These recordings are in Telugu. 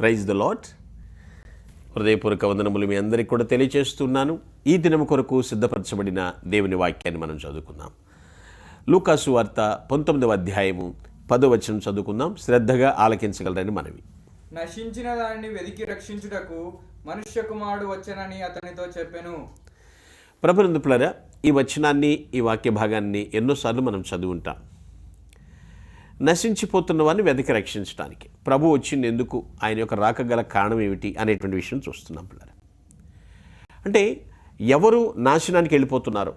ప్రైజ్ ద లాట్ హృదయపూర్వక వందనములు మీ అందరికీ కూడా తెలియజేస్తున్నాను ఈ దినం కొరకు సిద్ధపరచబడిన దేవుని వాక్యాన్ని మనం చదువుకుందాం. లూకాసు వార్త పంతొమ్మిదవ అధ్యాయము పదో వచనం చదువుకుందాం. శ్రద్ధగా ఆలకించగలరని మనవి. నశించిన దానిని వెదికి రక్షించుటకు మనుష్య కుమారుడు వచ్చనని అతనితో చెప్పెను. ప్రభునందుపులరా ఈ వచనాన్ని ఈ వాక్య భాగాన్ని ఎన్నోసార్లు మనం చదువుంటాం. నశించిపోతున్న వారిని వెతికి రక్షించడానికి ప్రభు వచ్చింది ఎందుకు? ఆయన యొక్క రాకగల కారణం ఏమిటి? అనేటువంటి విషయం చూస్తున్నాం పిల్లలు అంటే ఎవరు నాశనానికి వెళ్ళిపోతున్నారో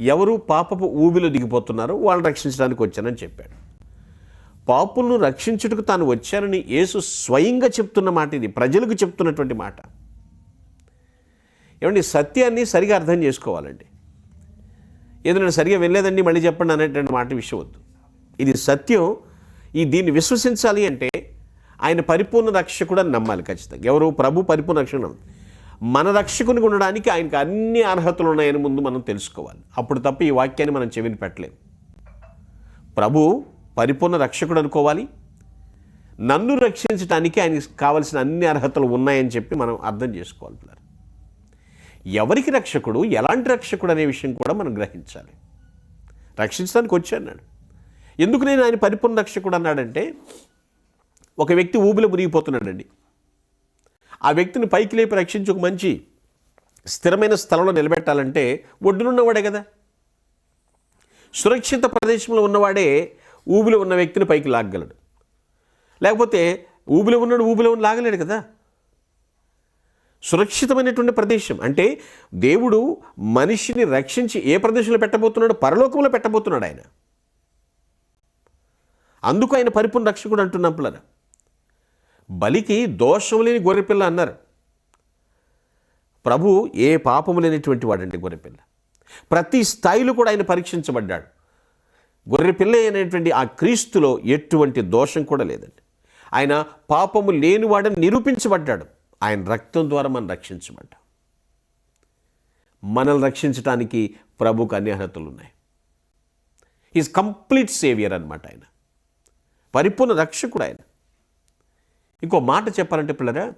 ఎవరు పాపపు ఊబిలో దిగిపోతున్నారో వాళ్ళని రక్షించడానికి వచ్చానని చెప్పాడు. పాపులను రక్షించుటకు తాను వచ్చానని యేసు స్వయంగా చెప్తున్న మాట ఇది ప్రజలకు చెప్తున్నటువంటి మాట. ఏమండి సత్యాన్ని సరిగా అర్థం చేసుకోవాలండి. ఏదైనా సరిగా వెళ్ళలేదండి మళ్ళీ చెప్పండి అనేటువంటి మాట విషయం వద్దు. ఇది సత్యం. ఈ దీన్ని విశ్వసించాలి అంటే ఆయన పరిపూర్ణ రక్షకుడు అని నమ్మాలి ఖచ్చితంగా. ఎవరు? ప్రభు పరిపూర్ణ రక్షణ మన రక్షకునికి ఉండడానికి ఆయనకు అన్ని అర్హతలు ఉన్నాయని ముందు మనం తెలుసుకోవాలి. అప్పుడు తప్ప ఈ వాక్యాన్ని మనం చెవిని పెట్టలేము ప్రభు పరిపూర్ణ రక్షకుడు అనుకోవాలి. నన్ను రక్షించడానికి ఆయనకి కావలసిన అన్ని అర్హతలు ఉన్నాయని చెప్పి మనం అర్థం చేసుకోవాలి పిల్లలు. ఎవరికి రక్షకుడు? ఎలాంటి రక్షకుడు అనే విషయం కూడా మనం గ్రహించాలి. రక్షించడానికి వచ్చాడు ఎందుకు నేను ఆయన పరిపూర్ణ రక్షకుడు అన్నాడంటే ఒక వ్యక్తి ఊబిలో మునిగిపోతున్నాడండి. ఆ వ్యక్తిని పైకి లేపి రక్షించి ఒక మంచి స్థిరమైన స్థలంలో నిలబెట్టాలంటే ఒడ్డునున్నవాడే కదా. సురక్షిత ప్రదేశంలో ఉన్నవాడే ఊబిలో ఉన్న వ్యక్తిని పైకి లాగగలడు. లేకపోతే ఊబిలో ఉన్నాడు ఊబిలో ఉన్న లాగలేడు కదా. సురక్షితమైనటువంటి ప్రదేశం అంటే దేవుడు మనిషిని రక్షించి ఏ ప్రదేశంలో పెట్టబోతున్నాడు పరలోకంలో పెట్టబోతున్నాడు ఆయన. అందుకు ఆయన పరిపూర్ణ రక్షకుడు అంటున్నాం పిల్లలు బలికి దోషం లేని గొర్రెపిల్ల అన్నారు. ప్రభు ఏ పాపము లేనటువంటి వాడండి గొర్రెపిల్ల. ప్రతి స్థాయిలో కూడా ఆయన పరీక్షించబడ్డాడు. గొర్రెపిల్ల అనేటువంటి ఆ క్రీస్తులో ఎటువంటి దోషం కూడా లేదండి. ఆయన పాపము లేనివాడని నిరూపించబడ్డాడు. ఆయన రక్తం ద్వారా మనం రక్షించబడ్డాం. మనల్ని రక్షించడానికి ప్రభుకు అన్ని అర్హతలు ఉన్నాయి ఈజ్ కంప్లీట్ సేవియర్ అనమాట ఆయన. పరిపూర్ణ రక్షకుడు ఆయన. ఇంకో మాట చెప్పాలంటే పిల్లరా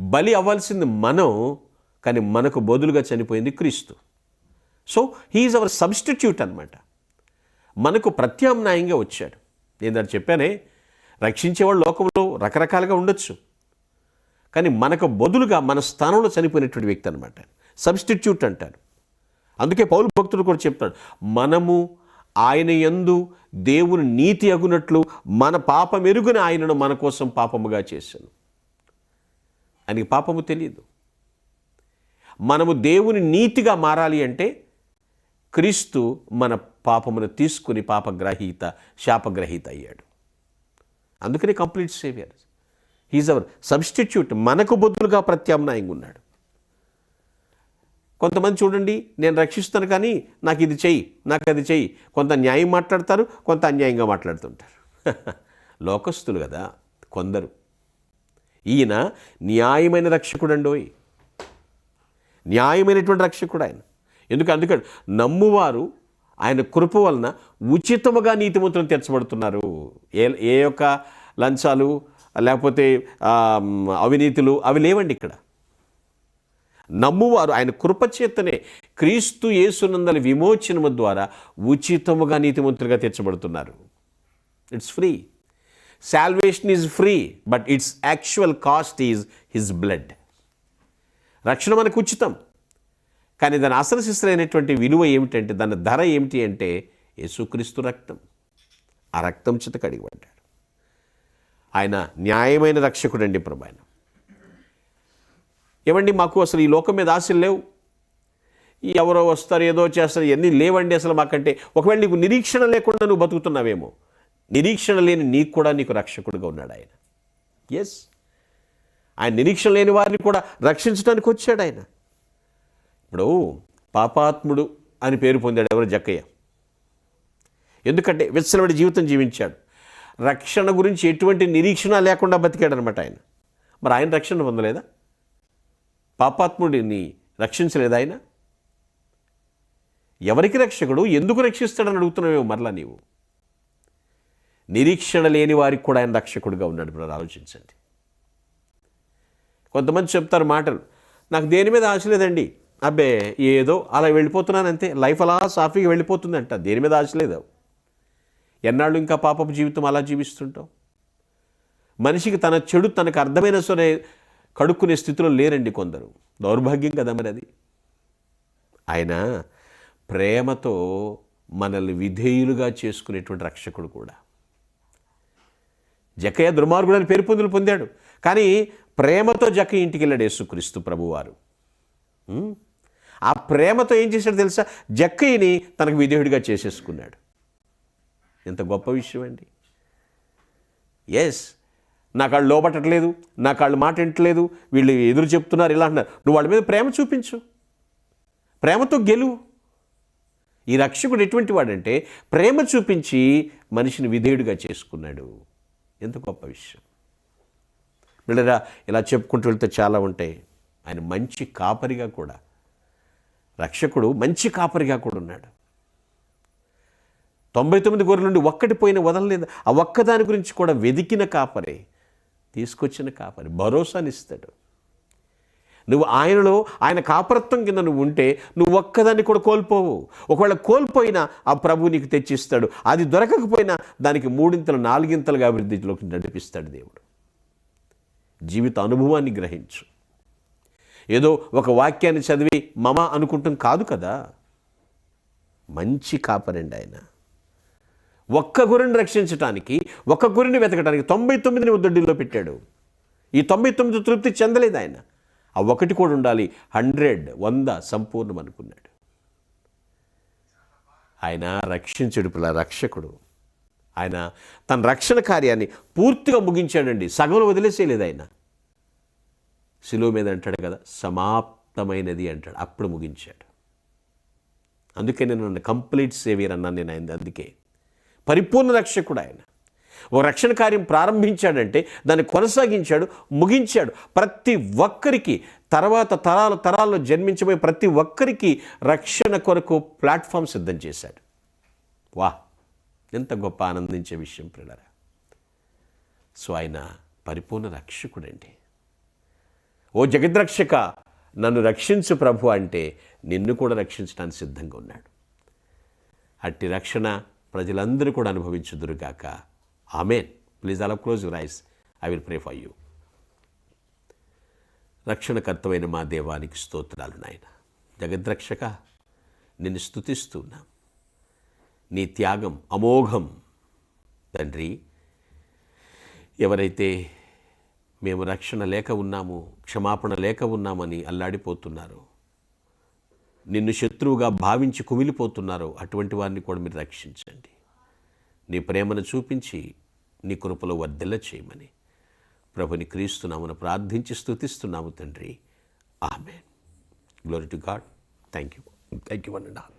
బలి అవ్వాల్సింది మనం కానీ మనకు బదులుగా చనిపోయింది క్రీస్తు. సో హీఈస్ అవర్ సబ్స్టిట్యూట్ అనమాట మనకు ప్రత్యామ్నాయంగా వచ్చాడు. నేను దాన్ని చెప్పానే రక్షించేవాళ్ళు లోకంలో రకరకాలుగా ఉండొచ్చు. కానీ మనకు బదులుగా మన స్థానంలో చనిపోయినటువంటి వ్యక్తి అనమాట సబ్స్టిట్యూట్ అంటారు. అందుకే పౌరు భక్తుడు కూడా చెప్తాడు మనము ఆయన యందు దేవుని నీతి అగునట్లు మన పాపం ఎరుగున ఆయనను మన కోసం పాపముగా చేశాను. ఆయనకి పాపము తెలియదు మనము దేవుని నీతిగా మారాలి అంటే క్రీస్తు మన పాపమును తీసుకుని పాపగ్రహీత శాపగ్రహీత అయ్యాడు. అందుకనే complete saviour. He's our substitute. మనకు బొద్దులుగా ప్రత్యామ్నాయంగా ఉన్నాడు. కొంతమంది చూడండి నేను రక్షిస్తాను కానీ నాకు ఇది చెయ్యి నాకు అది చెయ్యి. కొంత న్యాయం మాట్లాడతారు కొంత అన్యాయంగా మాట్లాడుతుంటారు. లోకస్తులు కదా కొందరు. ఈయన న్యాయమైన రక్షకుడండోయ్ న్యాయమైనటువంటి రక్షకుడు ఆయన. ఎందుకు అందుకని నమ్మువారు ఆయన కృప వలన ఉచితముగా నీతిమంతులను తెరచబడుతున్నారు. ఏ ఏ యొక్క లంచాలు లేకపోతే అవినీతులు అవి లేవండి ఇక్కడ. నమ్మువారు. ఆయన కృపచేతనే క్రీస్తు యేసునందల విమోచనము ద్వారా ఉచితముగా నీతిమంతులుగా తీర్చబడుతున్నారు. It's free salvation is free but it's actual cost is his blood రక్షణ మనకు ఉచితం. కానీ దాని అసలు విలువ ఏమిటంటే దాని ధర ఏమిటి అంటే యేసుక్రీస్తు రక్తం. ఆ రక్తం చేత కడిగిపడ్డాడు. ఆయన న్యాయమైన రక్షకుడండి ప్రభు ఆయన ఏమండి మాకు అసలు ఈ లోకం మీద ఆశలు లేవు? ఎవరో వస్తారు ఏదో చేస్తారు ఇవన్నీ లేవండి అసలు మాకంటే? ఒకవేళ నీకు నిరీక్షణ లేకుండా నువ్వు బతుకుతున్నావేమో? నిరీక్షణ లేని నీకు కూడా నీకు రక్షకుడుగా ఉన్నాడు ఆయన. ఎస్ ఆయన నిరీక్షణ లేని వారిని కూడా రక్షించడానికి వచ్చాడు ఆయన. ఇప్పుడు పాపాత్ముడు అని పేరు పొందాడు ఎవరు? జక్కయ్య. ఎందుకంటే విచ్చలవిడి జీవితం జీవించాడు. రక్షణ గురించి ఎటువంటి నిరీక్షణ లేకుండా బతికాడనమాట ఆయన. మరి ఆయన రక్షణ పొందలేదా? పాపాత్ముడిని రక్షించలేదు ఆయన? ఎవరికి రక్షకుడు? ఎందుకు రక్షిస్తాడని అడుగుతున్నావేమో మరలా నీవు. నిరీక్షణ లేని వారికి కూడా ఆయన రక్షకుడుగా ఉన్నాడు ఇప్పుడు ఆలోచించండి. కొంతమంది చెప్తారు మాటలు నాకు దేని మీద ఆశ లేదండి. అబ్బే ఏదో అలా వెళ్ళిపోతున్నానంతే. లైఫ్ అలా సాఫీగా వెళ్ళిపోతుంది అంట దేని మీద ఆశ లేదు. ఎన్నాళ్ళు ఇంకా పాపపు జీవితం అలా జీవిస్తుంటాం మనిషికి తన చెడు తనకు అర్థమైన సరే కడుక్కునే స్థితిలో లేరండి కొందరు. దౌర్భాగ్యం కదా మరి అది. ఆయన ప్రేమతో మనల్ని విధేయులుగా చేసుకునేటువంటి రక్షకుడు కూడా. జకయ్య దుర్మార్గుడు అని పేరు పొందులు పొందాడు. కానీ ప్రేమతో జక ఇంటికి వెళ్ళాడు యేసుక్రీస్తు ప్రభువారు. ఆ ప్రేమతో ఏం చేశాడు తెలుసా? జక్కయ్యని తనకు విధేయుడిగా చేసేసుకున్నాడు. ఎంత గొప్ప విషయం అండి. ఎస్ నా కాళ్ళు లోబట్టట్లేదు నా కాళ్ళు మాట వింటలేదు వీళ్ళు ఎదురు చెప్తున్నారు ఇలా అంటున్నారు. నువ్వు వాళ్ళ మీద ప్రేమ చూపించు. ప్రేమతో గెలువు. ఈ రక్షకుడు ఎటువంటి వాడంటే ప్రేమ చూపించి మనిషిని విధేయుడిగా చేసుకున్నాడు. ఎంత గొప్ప విషయం. వీళ్ళరా ఇలా చెప్పుకుంటూ వెళ్తే చాలా ఉంటాయి. ఆయన మంచి కాపరిగా కూడా. రక్షకుడు మంచి కాపరిగా కూడా ఉన్నాడు. తొంభై తొమ్మిది గొర్రెల నుండి ఒక్కటి పోయిన వదలలేదు. ఆ ఒక్కదాని గురించి కూడా వెదికిన కాపరే. తీసుకొచ్చిన కాపరి భరోసానిస్తాడు. నువ్వు ఆయనలో ఆయన కాపరత్వం కింద నువ్వు ఉంటే నువ్వు ఒక్కదాన్ని కూడా కోల్పోవు. ఒకవేళ కోల్పోయినా ఆ ప్రభు నీకు తెచ్చిస్తాడు. అది దొరకకపోయినా దానికి మూడింతలు నాలుగింతలుగా అభివృద్ధిలోకి నడిపిస్తాడు దేవుడు. జీవిత అనుభవాన్ని గ్రహించు. ఏదో ఒక వాక్యాన్ని చదివి మమ అనుకుంటాం కాదు కదా? మంచి కాపరండి ఆయన. ఒక్క గురిని రక్షించటానికి ఒక్క గురిని వెతకడానికి తొంభై తొమ్మిదిని ఉద్దడిలో పెట్టాడు. ఈ తొంభై తొమ్మిది తృప్తి చెందలేదు ఆయన. ఆ ఒకటి కూడా ఉండాలి. హండ్రెడ్ వంద సంపూర్ణం అనుకున్నాడు. ఆయన రక్షించుడు పిల్ల రక్షకుడు. ఆయన తన రక్షణ కార్యాన్ని పూర్తిగా ముగించాడండి. సగంలో వదిలేసేయలేదు ఆయన. శిలువ మీద అంటాడు కదా సమాప్తమైనది అంటాడు. అప్పుడు ముగించాడు. అందుకే నేను నన్ను కంప్లీట్ సేవియర్ అన్నాను నేను ఆయన అందుకే. పరిపూర్ణ రక్షకుడు ఆయన. ఓ రక్షణ కార్యం ప్రారంభించాడంటే దాన్ని కొనసాగించాడు ముగించాడు. ప్రతి ఒక్కరికి తర్వాత తరాల తరాల్లో జన్మించబోయే ప్రతి ఒక్కరికి రక్షణ కొరకు ప్లాట్ఫామ్ సిద్ధం చేశాడు. వా ఎంత గొప్ప ఆనందించే విషయం పిల్లరా సో ఆయన పరిపూర్ణ రక్షకుడండి. ఓ జగద్రక్షక నన్ను రక్షించు ప్రభు అంటే నిన్ను కూడా రక్షించడానికి సిద్ధంగా ఉన్నాడు. అట్టి రక్షణ ప్రజలందరూ కూడా అనుభవించుదురుగాక ఆమెన్. ప్లీజ్ అలా close rise I will pray for you రక్షణకర్తమైన మా దేవానికి స్తోత్రాలు నాయన. జగద్రక్షక నిన్ను స్థుతిస్తున్నా నీ త్యాగం అమోఘం తండ్రి ఎవరైతే మేము రక్షణ లేక ఉన్నాము క్షమాపణ లేక ఉన్నామని అల్లాడిపోతున్నారు నిన్ను శత్రువుగా భావించి కుమిలిపోతున్నారో అటువంటి వారిని కూడా మీరు రక్షించండి. నీ ప్రేమను చూపించి నీ కృపలో వర్ధిల్ల చేయమని. ప్రభుని క్రీస్తున్నామని ప్రార్థించి స్థుతిస్తున్నాము తండ్రి. ఆమె glory to God thank you thank you one and all